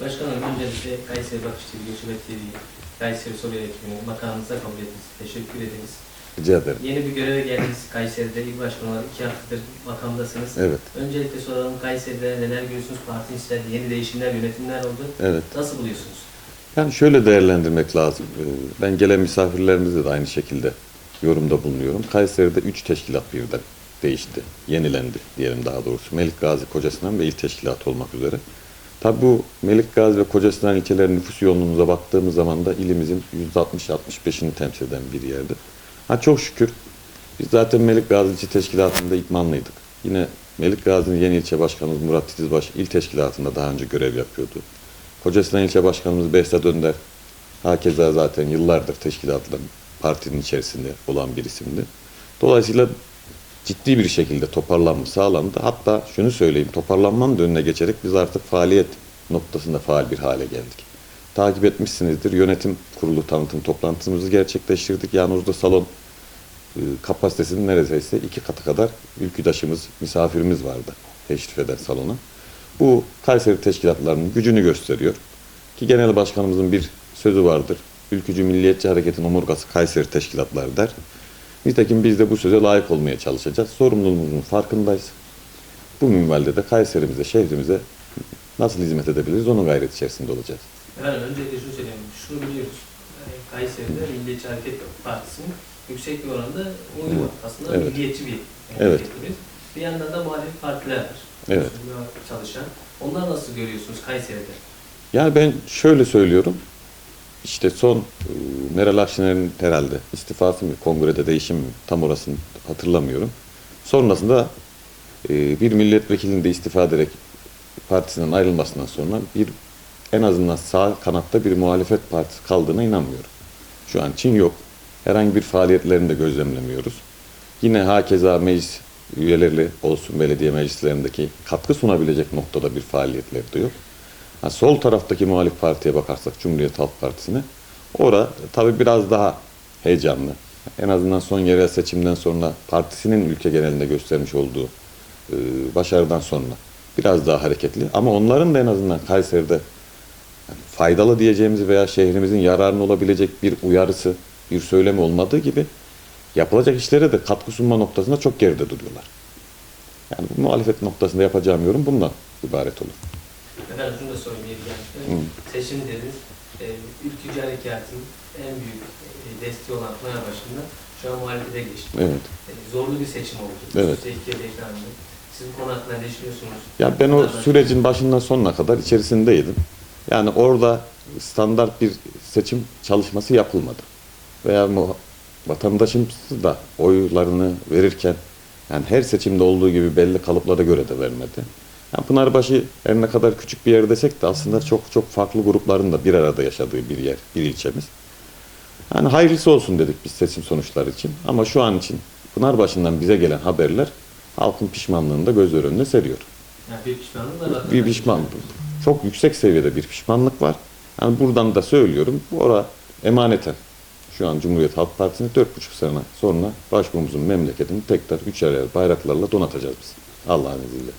Başkanım öncelikle Kayseri Bakış TV, Göçebe TV, Kayseri Soru Yönetimi makamınıza kabul ettiniz. Teşekkür ederiz. Rica ederim. Yeni bir göreve geldiniz Kayseri'de. İl başkanı olarak iki haftadır makamdasınız. Evet, Öncelikle soralım Kayseri'de neler görüyorsunuz? Parti istedi, yeni değişimler, yönetimler oldu. evet. Nasıl buluyorsunuz? Yani şöyle değerlendirmek lazım. Ee, Ben gelen misafirlerimize de aynı şekilde yorumda bulunuyorum. Kayseri'de 3 teşkilat birden değişti, yenilendi diyelim daha doğrusu. Melik Gazi, Kocasinan ve il teşkilatı olmak üzere. Tabi bu Melik Gazi ve Kocasinan ilçelerinin nüfus yoğunluğumuza baktığımız zaman da ilimizin %60-65'ini temsil eden bir yerde. Ha çok şükür biz zaten Melik Gazi İlçe Teşkilatı'nda ikmanlıydık. Yine Melik Gazi'nin yeni ilçe başkanımız Murat Titizbaş il teşkilatında daha önce görev yapıyordu. Kocasinan ilçe başkanımız Behzat Önder hakeza zaten yıllardır teşkilatla partinin içerisinde olan bir isimdi. Dolayısıyla ciddi bir şekilde toparlanma sağlandı. Hatta şunu söyleyeyim, toparlanmanın önüne geçerek biz artık faaliyet noktasında faal bir hale geldik. Takip etmişsinizdir. Yönetim kurulu tanıtım toplantımızı gerçekleştirdik. Yalnızda salon e, kapasitesinin neredeyse iki katı kadar ülküdaşımız, misafirimiz vardı teşrif eden salona. Bu Kayseri teşkilatlarının gücünü gösteriyor. Ki genel başkanımızın bir sözü vardır. Ülkücü Milliyetçi Hareket'in omurgası Kayseri teşkilatları der. Nitekim biz de bu söze layık olmaya çalışacağız. Sorumluluğumuzun farkındayız. Bu minvalde de Kayserimize, şehrimize nasıl hizmet edebiliriz onun gayret içerisinde olacağız. Efendim öncelikle şunu söyleyeyim. Şunu biliyoruz. Kayseri'de Milliyetçi Hareket Partisi'nin yüksek bir oranda oyu var. Aslında Evet. milliyetçi bir Evet. hareketimiz. Bir yandan da muhalif partiler var. Evet. Çalışan. Onlar nasıl görüyorsunuz Kayseri'de? Yani ben şöyle söylüyorum. İşte son e, Meral Akşener'in herhalde istifası mı, kongrede değişim mi tam orasını hatırlamıyorum. Sonrasında e, bir milletvekilinin de istifa ederek partisinden ayrılmasından sonra bir en azından sağ kanatta bir muhalefet partisi kaldığına inanmıyorum. Şu an için yok. Herhangi bir faaliyetlerini de gözlemlemiyoruz. Yine hakeza meclis üyeleri olsun belediye meclislerindeki katkı sunabilecek noktada bir faaliyetleri de yok. Ha, sol taraftaki muhalif partiye bakarsak Cumhuriyet Halk Partisi'ne ora tabii biraz daha heyecanlı. En azından son yerel seçimden sonra partisinin ülke genelinde göstermiş olduğu e, başarıdan sonra biraz daha hareketli. Ama onların da en azından Kayseri'de faydalı diyeceğimiz veya şehrimizin yararına olabilecek bir uyarısı, bir söylemi olmadığı gibi yapılacak işlere de katkı sunma noktasında çok geride duruyorlar. Yani bu muhalefet noktasında yapacağım yorum bundan ibaret olur. Efendim şunu da sorayım yeri gelmişken. Seçim dediniz. E, ülkücü harekatın en büyük e, desteği olan Pınarbaşı'nda şu an muhalefete geçti. Evet. E, zorlu bir seçim oldu. Evet. Siz bu konu hakkında ne düşünüyorsunuz? Ya ben o sürecin başından sonuna kadar içerisindeydim. Yani orada standart bir seçim çalışması yapılmadı. Veya mu- vatandaşımız da oylarını verirken yani her seçimde olduğu gibi belli kalıplara göre de vermedi. Yani Pınarbaşı her ne kadar küçük bir yer desek de aslında çok çok farklı grupların da bir arada yaşadığı bir yer, bir ilçemiz. Yani hayırlısı olsun dedik biz seçim sonuçları için. Ama şu an için Pınarbaşı'ndan bize gelen haberler halkın pişmanlığını da göz önüne seriyor. Yani bir pişmanlık var. vatandaş. Bir pişman, çok yüksek seviyede bir pişmanlık var. Yani buradan da söylüyorum, ora emaneten şu an Cumhuriyet Halk Partisi'ni dört buçuk sene sonra başbuğumuzun memleketini tekrar üçer bayraklarla donatacağız biz. Allah'ın izniyle.